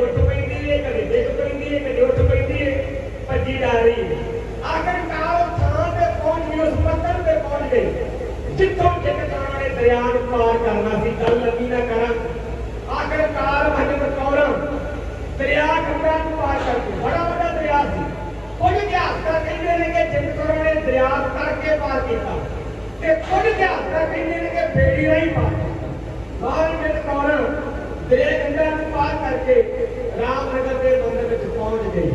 ਉੱਠ ਪੈਂਦੀ ਏ ਕਦੇ ਡਿੱਗ ਪੈਂਦੀ ਏ ਕਦੇ ਉੱਠ ਪੈਂਦੀ ਏ, ਭੱਜੀ ਜਾ ਰਹੀ ਆਖਰਕਾਰ ਥਾਂ ਤੇ ਪਹੁੰਚ ਗਈ ਉਸ ਪੱਤਰ ਤੇ ਪਹੁੰਚ ਗਈ। ਜਿੱਥੋਂ ਜਿੱਤ ਨੇ ਦਰਿਆ ਨੂੰ ਪਾਰ ਕਰਨਾ ਸੀ, ਗੱਲ ਲੰਮੀ ਨਾ ਕਰਾਂ। ਆਖਰਕਾਰ ਭਜਨ ਕੌਰਾਂ, ਦਰਿਆ ਗੰਗਾ ਨੂੰ ਪਾਰ ਕਰਕੇ ਬੜਾ ਵੱਡਾ ਦਰਿਆ ਸੀ। ਕੁਝ ਇਤਿਹਾਸਕਾਰ ਕਹਿੰਦੇ ਨੇ ਕਿ ਜਿੰਦ ਕੌਰਾਂ ਨੇ ਦਰਿਆ ਕਰਕੇ ਪਾਰ ਕੀਤਾ ਤੇ ਕੁਝ ਇਤਿਹਾਸਕਾਰ ਕਹਿੰਦੇ ਨੇ ਕਿ ਬੇੜੀ ਰਾਹੀਂ ਪਾਰ ਬਾਹਰ ਜਿੰਦ ਕੌਰਾਂ ਦਰਿਆ ਗੰਗਾ ਨੂੰ ਪਾਰ ਕਰਕੇ ਰਾਮਨਗਰ ਦੇ ਮੰਦਿਰ ਵਿੱਚ ਪਹੁੰਚ ਗਈ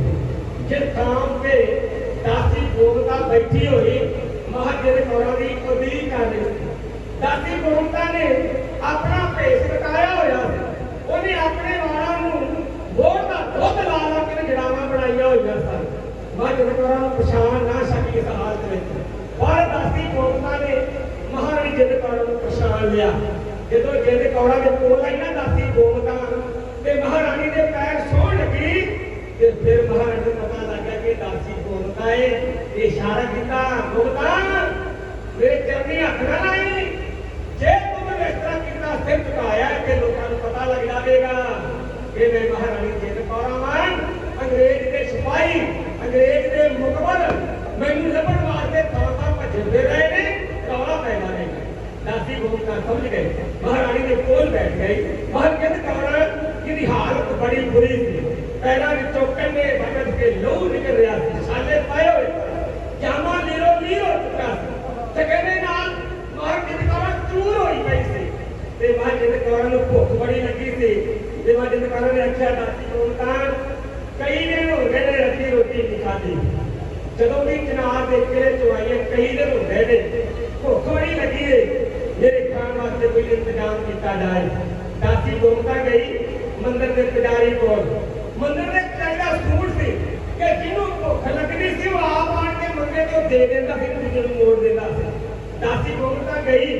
ਜਿਸ ਥਾਂ ਤੇ ਦਾਸੀ ਗੋਮਤਾ ਬੈਠੀ ਹੋਈ ਮਹਾਜਨ ਕੌਰਾਂ ਦੀ ਉਡੀਕ ਕਰ ਰਹੀ ਸੀ। ਦਾਸੀ ਗੋਮਤਾ ਨੇ ਆਪਣਾ ਭੇਸ ਕਟਾਇਆ ਹੋਇਆ ਸੀ। ਉਹਨੇ ਆਪਣੇ ਵਾਲਾਂ ਨੂੰ ਗੋੜ ਦਾ ਦੁੱਧ ਲਾ ਲਾ ਕੇ ਜੜਾਵਾਂ ਬਣਾਈਆਂ ਹੋਈਆਂ ਸਨ। ਮਹਾਜਨ ਕੌਰਾਂ ਨੂੰ ਪਛਾਣ ਨਾ ਸਕੀ ਇਸ ਹਾਲਤ ਵਿੱਚ। ਪਰ ਦਾਸੀ ਗੋਮਤਾ ਨੇ ਮਹਾਰਾਣੀ ਜਿੰਦ ਕੌਰਾਂ ਨੂੰ ਪਛਾਣ ਲਿਆ। ਜਦੋਂ ਜਿੰਦ ਕੌਰਾਂ ਦੇ ਕੋਲ ਆਈ ਨਾ ਦਾਸੀ ਗੋਮਤਾ ਤੇ ਮਹਾਰਾਣੀ ਦੇ ਪੈਰ ਛੋਣ ਲੱਗੀ ਤੇ ਫਿਰ ਮਹਾਰਾਣੀ ਨੂੰ ਪਤਾ ਲੱਗਾ ਕਿ ਦਾਸੀ ਬੋਲਦਾ ਏ? ਇਹ ਇਸ਼ਾਰਾ ਕੀਤਾ ਬੋਲਦਾ ਮੇਰੇ ਚਰਨੀ ਹੱਥ ਨਾ ਲਾਈ। ਜੇ ਤੂੰ ਇਸ ਤਰ੍ਹਾਂ ਕੀਤਾ, ਸਿਰ ਝੁਕਾਇਆ ਕਿ ਲੋਕਾਂ ਨੂੰ ਪਤਾ ਲੱਗ ਜਾਵੇਗਾ ਕਿ ਮੈਂ ਮਹਾਰਾਣੀ ਜਿੰਦ ਕੌਰਾਂ ਵਾਂ ਅੰਗਰੇਜ਼ ਦੇ ਸਿਪਾਹੀ, ਅੰਗਰੇਜ਼ ਦੇ ਮੁਖਬਰ ਮੈਨੂੰ ਲੱਭਣ ਵਾਸਤੇ ਥਾਂ ਭੱਜਦੇ ਰਹੇ ਨੇ, ਰੌਲਾ ਪੈਦਾ ਰਹੇਗਾ ਦਾਸੀ ਗੋਪਤਾ ਸਮਝ ਗਏ? ਮਹਾਰਾਣੀ ਦੇ ਕੋਲ ਬੈਠ ਗਈ। ਮਹਾਰਾਣੀ ਕੌਰ ਜਿਹਦੀ ਹਾਲਤ ਬੜੀ ਬੁਰੀ ਸੀ ਪੈਰਾਂ ਵਿੱਚੋਂ ਕੰਨੇ ਵਗਦ ਕੇ ਲਹੂ ਨਿਕਲ ਰਿਹਾ ਸੀ ਸਾਲੇ ਪਾਏ ਹੋਏ ਜਾਮਾ ਲੀਰੋ ਲੀਰ ਹੋ ਚੁੱਕਾ ਸੀ। ਤੇ ਕਹਿੰਦੇ ਨਾਲ ਮਹਾਰਾਣੀ ਕੌਰ ਚੂਰ ਹੋਈ ਪਈ ਸੀ। ਤੇ ਮਹਾਰਾਣੀ ਕੌਰ ਨੂੰ ਭੁੱਖ ਬੜੀ ਲੱਗੀ ਸੀ। ਤੇ ਮਹਾਰਾਣੀ ਕੌਰ ਨੇ ਆਖਿਆ, ਦਾਸੀ ਗੋਪਤਾ ਕਈ ਦਿਨ ਹੋ ਗਏ ਨੇ ਰੱਜੀ ਰੋਟੀ ਨਹੀਂ ਖਾਧੀ। ਜਦੋਂ ਵੀ ਚਨਾਰ ਦੇ ਕਿਲੇ ਚੋਂ ਕਈ ਦਿਨ ਹੋ ਗਏ ਨੇ। ਭੁੱਖ ਬੜੀ ਲੱਗੀ ਏ। ਮੇਰੇ ਖਾਣ ਵਾਸਤੇ ਕੋਈ ਇੰਤਜ਼ਾਮ ਕੀਤਾ ਜਾਏ। ਦਾਸੀ ਗੋਮਤਾ ਗਈ। ਮੰਦਿਰ ਦੇ ਪੁਜਾਰੀ ਕੋਲ ਮੰਦਿਰ ਦੇ ਪੁਜਾਰੀ ਦਾ ਸੂਟ ਸੀ ਕਿ ਜਿਹਨੂੰ ਭੁੱਖ ਲੱਗਦੀ ਸੀ ਉਹ ਆਪ ਆਣ ਕੇ ਮੰਗੇ ਤੋਂ ਦੇ ਦਿੰਦਾ ਸੀ ਦੂਜੇ ਨੂੰ ਮੋੜ ਦਿੰਦਾ ਸੀ ਦਾਸੀ ਗੋਮਤਾ ਗਈ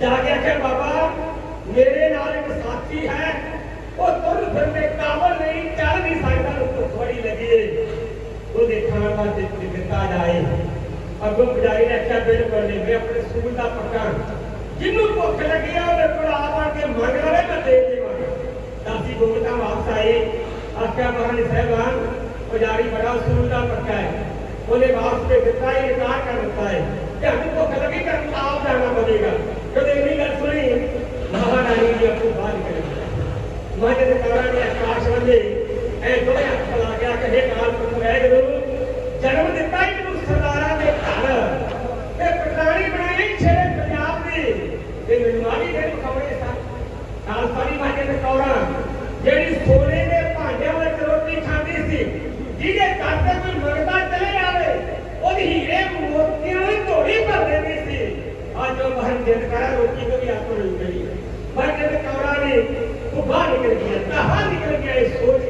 ਜਾ ਕੇ ਆਖਿਆ ਬਾਬਾ ਮੇਰੇ ਨਾਲ ਇੱਕ ਸਾਥੀ ਹੈ ਉਹ ਤੁਰ ਫਿਰਦੇ ਕਾਬਲ ਨਹੀਂ ਚੱਲ ਨਹੀਂ ਸਕਦਾ ਉਹਨੂੰ ਭੁੱਖ ਬੜੀ ਲੱਗੀ ਏ ਉਹਦੇ ਖਾਣ ਵਾਸਤੇ ਕੁਝ ਦਿੱਤਾ ਜਾਏ ਅੱਗੋਂ ਪੁਜਾਰੀ ਨੇ ਆਖਿਆ ਬਿਲਕੁਲ ਨਹੀਂ ਮੈਂ ਆਪਣੇ ਸੂਲ ਦਾ ਪੱਕਾ ਜਿਹਨੂੰ ਭੁੱਖ ਲੱਗੀ ਆ ਉਹਦੇ ਕੋਲ ਆ ਬਣ ਕੇ ਮੰਗ ਲਵੇ ਮੈਂ ਦੇ ਦੇਵਾਂਗਾ ਦਾਸੀ ਗੋਗਤਾ ਵਾਪਸ ਆਏ। ਆਖਿਆ ਮਹਾਰਾਣੀ ਸਾਹਿਬਾਨ, ਪੁਜਾਰੀ ਬੜਾ ਸੂਲ ਦਾ ਪੱਕਾ ਹੈ। ਉਹਨੇ ਵਾਪਸ ਭੇਜ ਦਿੱਤਾ, ਇਹ ਇਨਕਾਰ ਕਰ ਦਿੱਤਾ ਹੈ। ਕਿ ਹੱਥ ਭੁੱਖ ਲੱਗੀ ਤਾਂ ਆਪ ਜਾਣਾ ਪਵੇਗਾ। ਜਦੋਂ ਇੰਨੀ ਗੱਲ ਸੁਣੀ, ਮਹਾਰਾਣੀ ਨੇ ਆਪਣੀ ਬਾਤ ਕਰੀ ਮਾਜੇ ਦੇ ਕਾਰਾਂ ਨੇ ਆਕਾਸ਼ ਵੱਲੇ ਐ ਦੋਵੇਂ ਹੱਥ ਲਾ ਗਿਆ ਕਹੇ ਕਾਲ ਪੁਰਖ ਵਾਹਿਗੁਰੂ ਜਨਮ ਦਿੱਤਾ ਹੀ ਦੇ ਘਰ। ਤੇ ਪਟਾਣੀ ਬਣਾਈ ਛੇ ਪੰਜਾਬ ਦੀ। ਤੇ ਮੈਨੂੰ ਦੇ ਕਮਰੇ ਸਨ ਖਾਲਸਾਨੀ ਮਾਜੇ ਦੇ ਕੌਰਾਂ। ਜਿਹੜੀ ਸੋਨੇ ਦੇ ਭਾਂਡਿਆਂ ਵਿੱਚ ਰੋਟੀ ਖਾਂਦੀ ਸੀ, ਜਿਹਦੇ ਘਰ ਤੇ ਕੋਈ ਮੰਗਦਾ ਚਲੇ ਆਵੇ ਉਹਦੀ ਹੀਰੇ ਮੋਤੀਆਂ ਦੀ ਝੋਲੀ ਭਰ ਦਿੰਦੀ ਸੀ। ਅੱਜ ਉਹ ਮਹਨ ਜਿੰਦ ਕਰਾ ਰੋਟੀ ਤੋਂ ਵੀ ਆਪ ਨੂੰ ਗਈ ਮਾਜੇ ਦੇ ਕੌਰਾਂ ਨੇ ਉਹ ਬਾਹਰ ਨਿਕਲ ਗਿਆ ਕਹਾਂ ਨਿਕਲ ਗਿਆ ਇਹ ਸੋਚ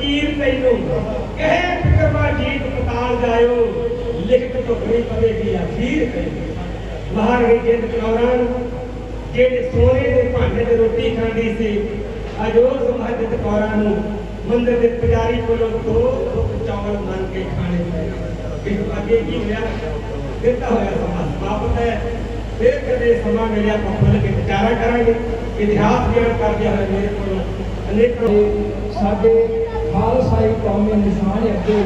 ਦੇਵਾ ਤੈਨੂੰ। ਕਹੇ ਫਿਕਰਮਾ ਜੀਤ ਪਤਾਲ ਜਾਇਓ। ਲਿਖਤ ਟੁਕੜੀ ਪਵੇਗੀ ਅਖੀਰ ਤੈਨੂੰ ਬਾਹਰ ਜਿੰਦ ਕੌਰਾਂ ਜਿਹੜੇ ਸੋਨੇ ਦੇ ਭਾਂਡੇ ਤੇ ਰੋਟੀ ਖਾਂਦੀ ਸੀ, ਅੱਜ ਉਸ ਮਹੱਜਤ ਕੌਰਾਂ ਨੂੰ ਮੰਦਰ ਦੇ ਪੁਜਾਰੀ ਕੋਲੋਂ ਦੋ ਦੋ ਚਾਵਲ ਮੰਨ ਕੇ ਖਾਣੇ ਪਏ। ਇਸ ਅੱਗੇ ਕੀ ਹੋਇਆ? ਦਿੱਤਾ ਹੋਇਆ ਸਮਾਂ ਸਮਾਪਤ ਹੈ। ਫਿਰ ਕਦੇ ਸਮਾਂ ਮਿਲਿਆ ਆਪਾਂ ਕੇ ਵਿਚਾਰਾ ਕਰਾਂਗੇ। ਇਤਿਹਾਸ ਗਿਆਨ ਕਰਦੇ ਹੋਏ ਮੇਰੇ ਕੋਲੋਂ ਅਨੇਕਾਂ ਸਾਡੇ ਖਾਲਸਾਈ ਕੌਮੀ ਨਿਸ਼ਾਨ ਅੱਗੇ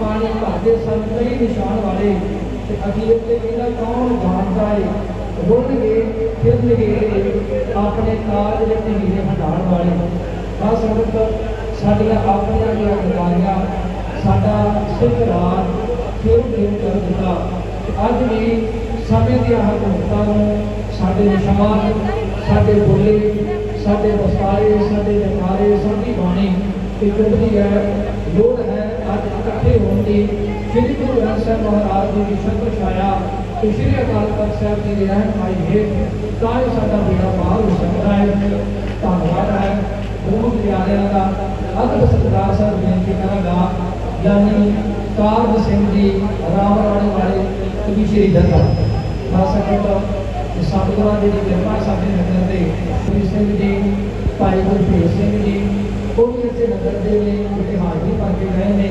ਪਾਣੀ ਭਰਦੇ ਸਨ ਕਈ ਨਿਸ਼ਾਨ ਵਾਲੇ ਤੇ ਅਖੀਰ ਤੇ ਕਹਿੰਦਾ, ਕੌਣ ਜਾਣਦਾ ਏ? ਰੁੱਲਗੇ, ਫਿਰਨਗੇ ਆਪਣੇ ਕਾਜ ਦੇ ਹੀਰੇ ਹੰਡਾਣ ਵਾਲੇ। ਆ ਸੰਗਤ ਸਾਡੀਆਂ ਆਪਣੀਆਂ ਜਿਹੜੀਆਂ ਗਦਾਰੀਆਂ ਸਾਡਾ ਸਿੱਖ ਰਾਜ ਫਿਰ ਦਿਨ ਕਰ ਦਿੱਤਾ। ਅੱਜ ਵੀ ਸਮੇਂ ਦੀਆਂ ਹਕੂਮਤਾਂ ਨੂੰ ਸਾਡੇ ਨਿਸ਼ਾਨ, ਸਾਡੇ ਬੋਲੇ, ਸਾਡੇ ਵਸਾਰੇ ਸਾਡੇ ਜਕਾਰੇ ਸਾਡੀ ਬਾਣੀ ਤੇ ਚੁੱਭਦੀ ਹੈ ਲੋੜ ਹੈ, ਅੱਜ ਇਕੱਠੇ ਹੋਣ ਦੀ। ਸ੍ਰੀ ਗੁਰੂ ਗ੍ਰੰਥ ਸਾਹਿਬ ਮਹਾਰਾਜ ਜੀ ਦੀ ਸ਼ਬਦ ਛਾਇਆ ਤੇ ਸ੍ਰੀ ਅਕਾਲ ਤਖਤ ਸਾਹਿਬ ਜੀ ਦੀ ਰਹਿਨਮਾਈ ਹੇਠ ਤਾਂ ਹੀ ਸਾਡਾ ਬੇੜਾ ਪਾਰ ਹੋ ਸਕਦਾ ਹੈ। ਧੰਨਵਾਦ ਹੈ। ਬਹੁਤ ਪਿਆਰਿਆਂ ਦਾ ਅਦਬ ਸਤਿਕਾਰ ਸਾਹਿਬ ਬੇਨਤੀ ਕਰਾਂਗਾ। ਯਾਨੀ ਕਾਰਜ ਸਿੰਘ ਜੀ ਰਾਮ ਰਾਮਰਾਣੀ ਵਾਲੇ ਕਵੀ ਸ਼੍ਰੀ ਦਰਗਾ ਖਾਸ ਕਰਕੇ ਸਤਿਗੁਰਾਂ ਦੀ ਕਿਰਪਾ ਸਾਡੇ ਨਗਰ ਤੇ ਸ੍ਰੀ ਸਿੰਘ ਜੀ, ਭਾਈ ਗੁਰਭੇਜ ਸਿੰਘ ਜੀ ਉਹ ਵੀ ਇੱਥੇ ਨਗਰ ਦੇ ਨੇ ਜਿਹੜੇ ਹਾਜ਼ਰੀ ਪਾ ਕੇ ਗਏ ਨੇ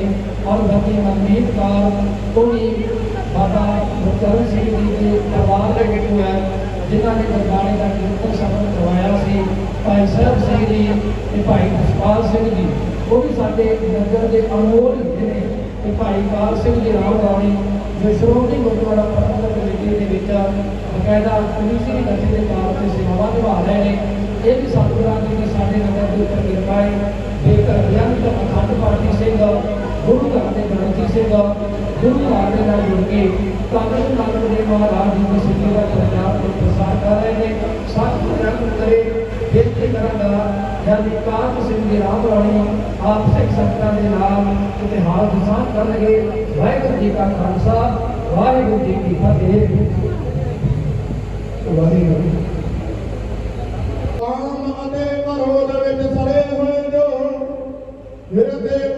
ਔਰ ਬਾਕੀ ਮਨਮੀਤ ਕੌਰ ਉਹ ਵੀ ਬਾਬਾ ਗੁਰਚਰਨ ਸਿੰਘ ਜੀ ਦੇ ਪਰਿਵਾਰ ਦੇ ਵਿੱਚੋਂ ਹੈ, ਜਿਨ੍ਹਾਂ ਨੇ ਗੁਰਬਾਣੀ ਦਾ ਕੀਰਤਨ ਸ਼ਬਦ ਕਰਵਾਇਆ ਸੀ, ਭਾਈ ਸਾਹਿਬ ਸਿੰਘ ਜੀ ਤੇ ਭਾਈ ਜਸਪਾਲ ਸਿੰਘ ਜੀ। ਉਹ ਵੀ ਸਾਡੇ ਨਗਰ ਦੇ ਅਨਮੋਲ ਹੀਰੇ ਨੇ। ਤੇ ਭਾਈ ਕਾਰ ਸਿੰਘ ਜੀ ਰਾਮ ਰਾਣੀ, ਜੋ ਸ਼੍ਰੋਮਣੀ ਗੁਰਦੁਆਰਾ ਪ੍ਰਬੰਧਕ ਕਮੇਟੀ ਦੇ ਵਿੱਚ ਬਕਾਇਦਾ ਕਮਿਸ਼ਨ ਦੀ ਨਜ਼ਰ ਦੇ ਤੌਰ ਤੇ ਸੇਵਾਵਾਂ ਨਿਭਾ ਰਹੇ ਨੇ। ਇਹ ਵੀ ਸਤਿਗੁਰਾਂ ਜੀ ਨੇ ਸਾਡੇ ਨਗਰ ਦੇ ਉੱਪਰ ਕਿਰਪਾ ਹੈ ਜੇਕਰ ਬੇਅੰਤ ਅਖੰਡ ਪਾਠੀ ਸਿੰਘ, ਗੁਰੂ ਘਰ ਦੇ ਗ੍ਰੰਥੀ ਸਿੰਘ, ਗੁਰੂ ਘਰ ਦੇ ਨਾਲ ਜੁੜ ਕੇ ਕਾਂਗਰਸ ਨਾਨਕ ਦੇ ਮਹਾਰਾਜ ਜੀ ਦੀ ਸਿੱਖੀ ਦਾ ਪ੍ਰਚਾਰ ਤੇ ਪ੍ਰਸਾਰ ਕਰ ਰਹੇ ਨੇ। ਸਤਿਗੁਰ ਰੰਗ ਕਰੇ, ਬੇਨਤੀ ਕਰਾਂਗਾ ਜਦ ਕਾਕ ਸਿੰਘ ਦੀ ਰਾਮ ਰਾਣੀ ਆਪ ਸਿੱਖ ਸੰਗਤਾਂ ਦੇ ਨਾਲ ਇਤਿਹਾਸ ਦੀ ਕਰਨਗੇ। ਵਾਹਿਗੁਰੂ ਜੀ ਕਾ ਖਾਲਸਾ, ਵਾਹਿਗੁਰੂ ਜੀ ਕੀ ਫਤਿਹ। Waheguru Meu Deus.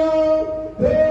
Hallelujah.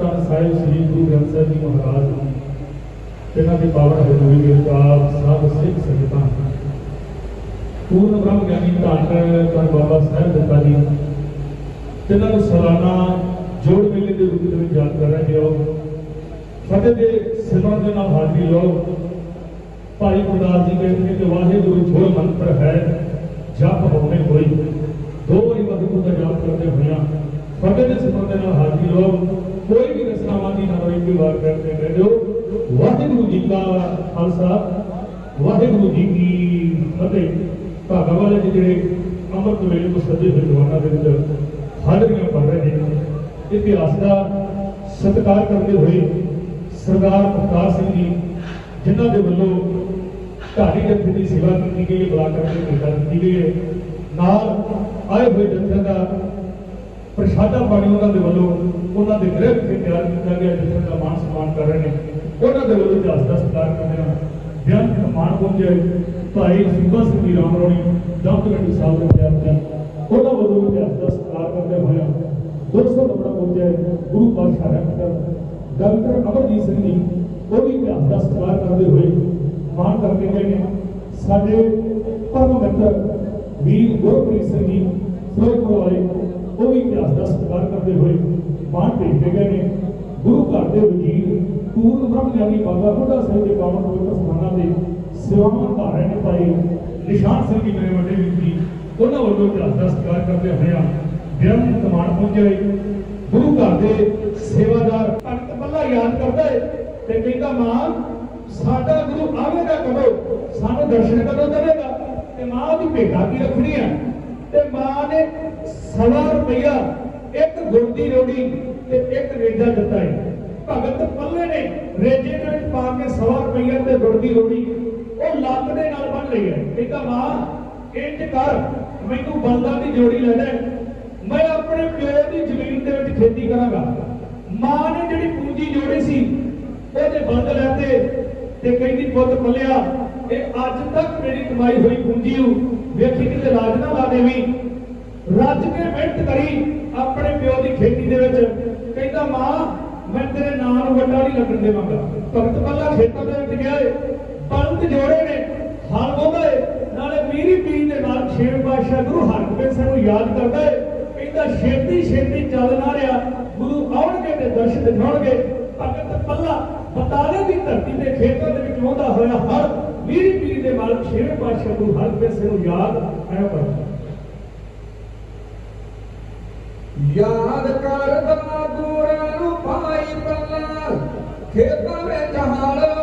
ਧੰਨ ਸਾਹਿਬ ਸ੍ਰੀ ਗੁਰੂ ਗ੍ਰੰਥ ਸਾਹਿਬ ਜੀ ਮਹਾਰਾਜ ਨੂੰ ਇਹਨਾਂ ਦੀ ਪਾਵਨ ਹਜ਼ੂਰੀ ਦੇ ਆਪ ਸਭ ਸਿੱਖ ਸੰਗਤਾਂ। ਪੂਰਨ ਬ੍ਰਹਮ ਗਿਆਨੀ ਧੰਨ ਧੰਨ ਬਾਬਾ ਸਾਹਿਬ ਦਿੱਤਾ ਜੀ, ਜਿਨ੍ਹਾਂ ਨੂੰ ਸਾਲਾਨਾ ਜੋੜ ਮੇਲੇ ਦੇ ਰੂਪ ਦੇ ਵਿੱਚ ਯਾਦ ਕਰ ਰਹੇ ਹੋ। ਫਤਿਹ ਦੇ ਸਿਮਰਨ ਦੇ ਨਾਲ ਹਾਜ਼ਰੀ ਲਓ। ਭਾਈ ਗੁਰਦਾਸ ਜੀ ਕਹਿੰਦੇ ਨੇ ਕਿ ਵਾਹਿਗੁਰੂ ਜੋ ਮੰਤਰ ਹੈ, ਜਪ ਹੋਵੇ ਹੋਈ ਦੋ ਵਾਰੀ ਵਾਹਿਗੁਰੂ ਦਾ ਜਾਪ ਕਰਦੇ ਹੋਇਆ ਫਤਿਹ ਦੇ ਸਿਮਰਨ ਨਾਲ ਹਾਜ਼ਰੀ ਲਓ ਕੋਈ ਵੀ ਰਸਨਾਵਾਂ ਦੀ ਨਾ ਹੋਈ ਕੋਈ ਵਾਰ ਕਰਦੇ ਰਹਿ ਜਾਓ ਵਾਹਿਗੁਰੂ ਜੀ ਕਾ ਖਾਲਸਾ, ਵਾਹਿਗੁਰੂ ਜੀ ਕੀ ਫਤਿਹ। ਭਾਗਾ ਵਾਲੇ ਜਿਹੜੇ ਅੰਮ੍ਰਿਤ ਵੇਲੇ ਤੋਂ ਸੱਜੇ ਹੋਏ ਦੇ ਵਿੱਚ ਹਾਜ਼ਰੀਆਂ ਭਰ ਰਹੇ ਨੇ। ਇਤਿਹਾਸ ਦਾ ਸਤਿਕਾਰ ਕਰਦੇ ਹੋਏ ਸਰਦਾਰ ਮੁਖਤਾਰ ਸਿੰਘ ਜੀ, ਜਿਨ੍ਹਾਂ ਦੇ ਵੱਲੋਂ ਢਾਡੀ ਜਥੇ ਦੀ ਸੇਵਾ ਕੀਤੀ ਗਈ ਹੈ, ਬਲਾਕ ਦੇ ਨੇਤਾ ਕੀਤੀ ਗਈ ਹੈ। ਨਾਲ ਆਏ ਹੋਏ ਜਥੇ ਦਾ ਪ੍ਰਸ਼ਾਦਾ ਪਾਣੀ ਉਹਨਾਂ ਦੇ ਵੱਲੋਂ, ਉਹਨਾਂ ਦੇ ਗ੍ਰਹਿ ਵਿਖੇ ਤਿਆਰ ਕੀਤਾ ਗਿਆ, ਜਿਸ ਦਾ ਮਾਨ ਸਨਮਾਨ ਕਰ ਰਹੇ ਨੇ। ਉਹਨਾਂ ਦੇ ਵੱਲੋਂ ਇਤਿਹਾਸ ਦਾ ਸਤਿਕਾਰ ਕਰਦੇ ਹਾਂ। ਬਿਆਨ ਮਾਨ ਪਹੁੰਚੇ ਭਾਈ ਸੁਬਾ ਸਿੰਘ ਜੀ ਰਾਮਰੋਣੀ ਡਾਕਟਰ ਸਾਹਿਬ ਦੇ ਵਿਦਿਆਰਥੀ ਉਹਨਾਂ ਵੱਲੋਂ ਇਤਿਹਾਸ ਦਾ ਸਤਿਕਾਰ ਕਰਦੇ ਹੋਇਆ 200 ਨੰਬਰ ਪਹੁੰਚੇ ਗੁਰੂ ਪਾਤਸ਼ਾਹ ਰਹਿਮਤ ਡਾਕਟਰ ਅਮਰਜੀਤ ਸਿੰਘ ਜੀ, ਉਹ ਵੀ ਇਤਿਹਾਸ ਦਾ ਸਤਿਕਾਰ ਕਰਦੇ ਹੋਏ ਮਾਣ ਕਰਦੇ ਗਏ ਨੇ। ਸਾਡੇ ਪਰਮ ਮਿੱਤਰ ਵੀਰ ਗੁਰਪ੍ਰੀਤ ਸਿੰਘ ਜੀ, ਫਿਰੋਜ਼ਪੁਰ ਵਾਲੇ ਉਹ ਵੀ ਇਤਿਹਾਸ ਦਾ ਸਤਿਕਾਰ ਕਰਦੇ ਹੋਏ ਮਾਣ ਭੇਜਦੇ ਗਏ ਨੇ। ਗੁਰੂ ਘਰ ਦੇ ਵਜ਼ੀਰ ਪੂਰਨ ਬ੍ਰਹਮ ਗਿਆਨੀ ਬਾਬਾ ਬੁੱਢਾ ਸਾਹਿਬ ਦੇ ਪਾਵਨ ਪਵਿੱਤਰ ਸਥਾਨਾਂ ਦੇ ਸੇਵਾਵਾਂ ਨਿਭਾ ਨੇ ਭਾਈ ਨਿਸ਼ਾਨ ਸਿੰਘ ਜੀ ਮੇਰੇ ਵੱਡੇ ਵੀਰ ਜੀ, ਉਹਨਾਂ ਵੱਲੋਂ ਇਤਿਹਾਸ ਦਾ ਸਤਿਕਾਰ ਕਰਦੇ ਹੋਇਆ ਬਿਆਨ ਕਮਾਨ ਪਹੁੰਚੇ ਗੁਰੂ ਘਰ ਦੇ ਸੇਵਾਦਾਰ ਭਗਤ ਬੱਲਾ ਯਾਦ ਕਰਦਾ ਹੈ ਤੇ ਕਹਿੰਦਾ, ਮਾਂ, ਸਾਡਾ ਗੁਰੂ ਆਵੇਗਾ ਕਦੋਂ ਸਾਨੂੰ ਦਰਸ਼ਨ ਕਦੋਂ ਦੇਵੇਗਾ? ਤੇ ਮਾਂ ਉਹਦੀ ਭੇਟਾ ਕੀ ਰੱਖਣੀ ਹੈ ਤੇ ਮਾਂ ਨੇ ਸਵਾ ਰੁਪਈਆ, ਇੱਕ ਗੁੜ ਦੀ ਰੋੜੀ ਤੇ ਇੱਕ ਰੇਜਾ ਦਿੱਤਾ ਹੈ। ਭਗਤ ਪੱਲੇ ਨੇ ਰੇਜੇ ਦੇ ਵਿੱਚ ਪਾ ਕੇ ਸਵਾ ਰੁਪਈਆ ਤੇ ਗੁੜ ਦੀ ਰੋੜੀ ਉਹ ਲੱਕ ਦੇ ਨਾਲ ਬੰਨ ਲਈ ਹੈ। ਕਹਿੰਦਾ, ਮਾਂ, ਇੰਜ ਕਰ, ਮੈਨੂੰ ਬਲਦਾਂ ਦੀ ਜੋੜੀ ਲੈ ਲੈ। ਮੈਂ ਆਪਣੇ ਪਿਓ ਦੀ ਜ਼ਮੀਨ ਦੇ ਵਿੱਚ ਖੇਤੀ ਕਰਾਂਗਾ। ਮਾਂ ਨੇ ਜਿਹੜੀ ਪੂੰਜੀ ਜੋੜੀ ਸੀ, ਉਹਦੇ ਬਲਦ ਲੈਤੇ ਤੇ ਕਹਿੰਦੀ, ਪੁੱਤ ਪੱਲਿਆ, ਇਹ ਅੱਜ ਤੱਕ ਮੇਰੀ ਕਮਾਈ ਹੋਈ ਪੂੰਜੀ ਨੂੰ ਵੇਖੀ ਕਿਤੇ ਰਾਜ ਨਾ ਲਾ ਦੇਵੀਂ। ਰੱਜ ਕੇ ਮਿਹਨਤ ਕਰੀ ਆਪਣੇ ਪਿਓ ਦੀ ਖੇਤੀ ਦੇ ਵਿੱਚ। ਕਹਿੰਦਾ, ਮਾਂ, ਮੈਂ ਤੇਰੇ ਨਾਂ ਨੂੰ ਵੱਡਾ ਨਹੀਂ ਲੱਗਣ ਦੇਵਾਂਗਾ। ਭਗਤ ਪੱਲਾ ਖੇਤਾਂ ਦੇ ਵਿੱਚ ਗਿਆ ਏ। ਬਲਦ ਜੋੜੇ ਨੇ ਹਲ ਵਾਹੁੰਦਾ ਏ। ਨਾਲੇ ਮੀਰੀ ਪੀਰ ਦੇ ਨਾਲ ਛੇਵੇਂ ਪਾਤਸ਼ਾਹ ਗੁਰੂ ਹਰਗੋਬਿੰਦ ਸਿੰਘ ਨੂੰ ਯਾਦ ਕਰਦਾ ਏ। ਕਹਿੰਦਾ, ਛੇਤੀ ਛੇਤੀ ਚੱਲ ਨਾ ਰਿਹਾ। ਗੁਰੂ ਆਉਣਗੇ ਤੇ ਦਰਸ਼ਨ ਦਿਖਾਉਣਗੇ। ਭਗਤ ਪੱਲਾ ਬਤਾਲੇ ਦੀ ਧਰਤੀ ਦੇ ਖੇਤਾਂ ਦੇ ਵਿੱਚ ਆਉਂਦਾ ਹੋਇਆ ਹਰ ਮੀਰੀ ਪੀਰ ਦੇ ਮਾਲਕ ਛੇਵੇਂ ਪਾਤਸ਼ਾਹ ਗੁਰੂ ਹਰਗੋਬਿੰਦ ਸਿੰਘ ਨੂੰ ਯਾਦ ਆਇਆ ਕਰਦਾ ਯਾਦ ਕਰਦਾ ਗੁਰਾਂ ਨੂੰ ਪਾਈ ਪੱਲਾ ਖੇਤਾਂ ਵਿੱਚ ਹਲ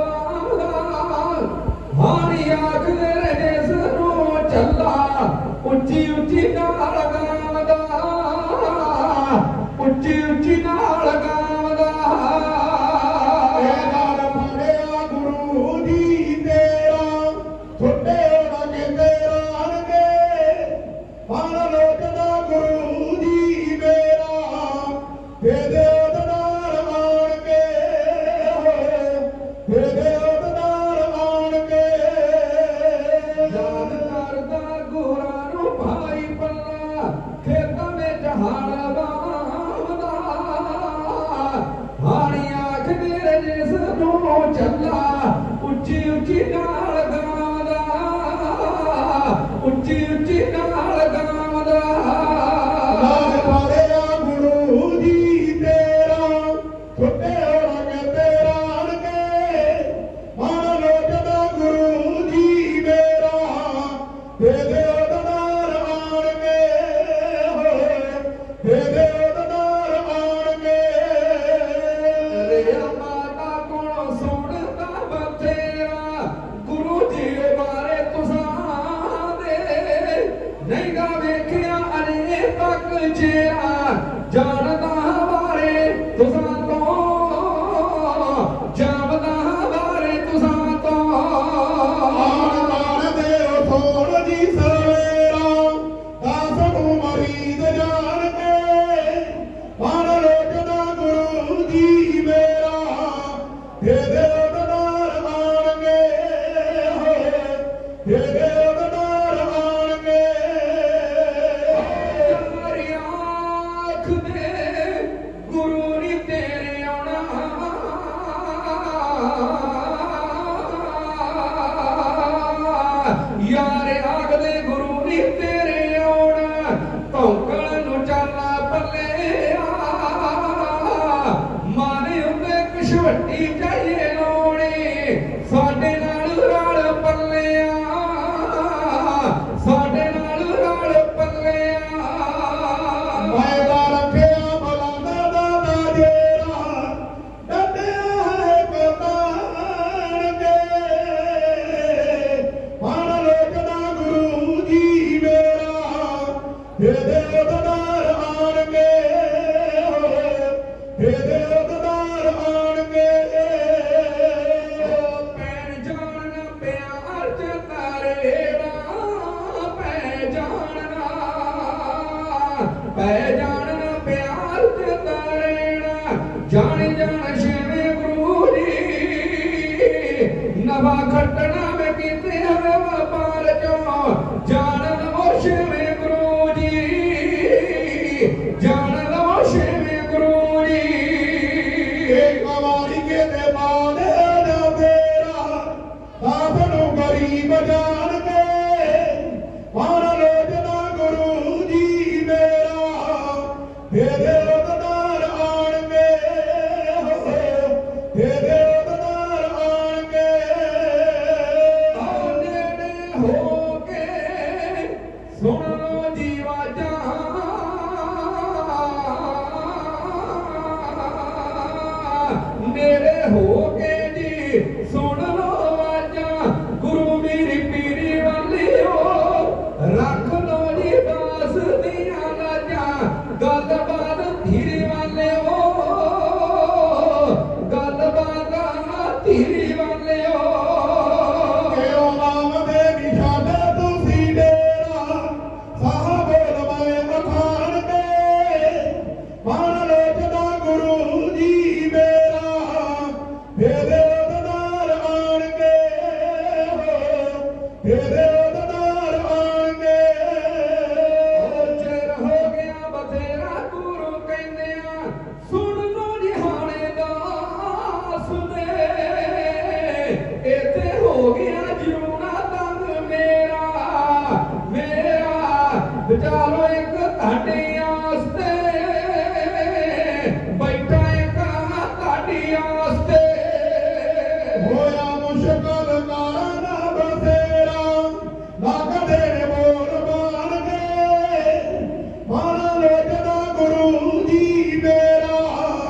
Queremos ਦੇ ਦੇ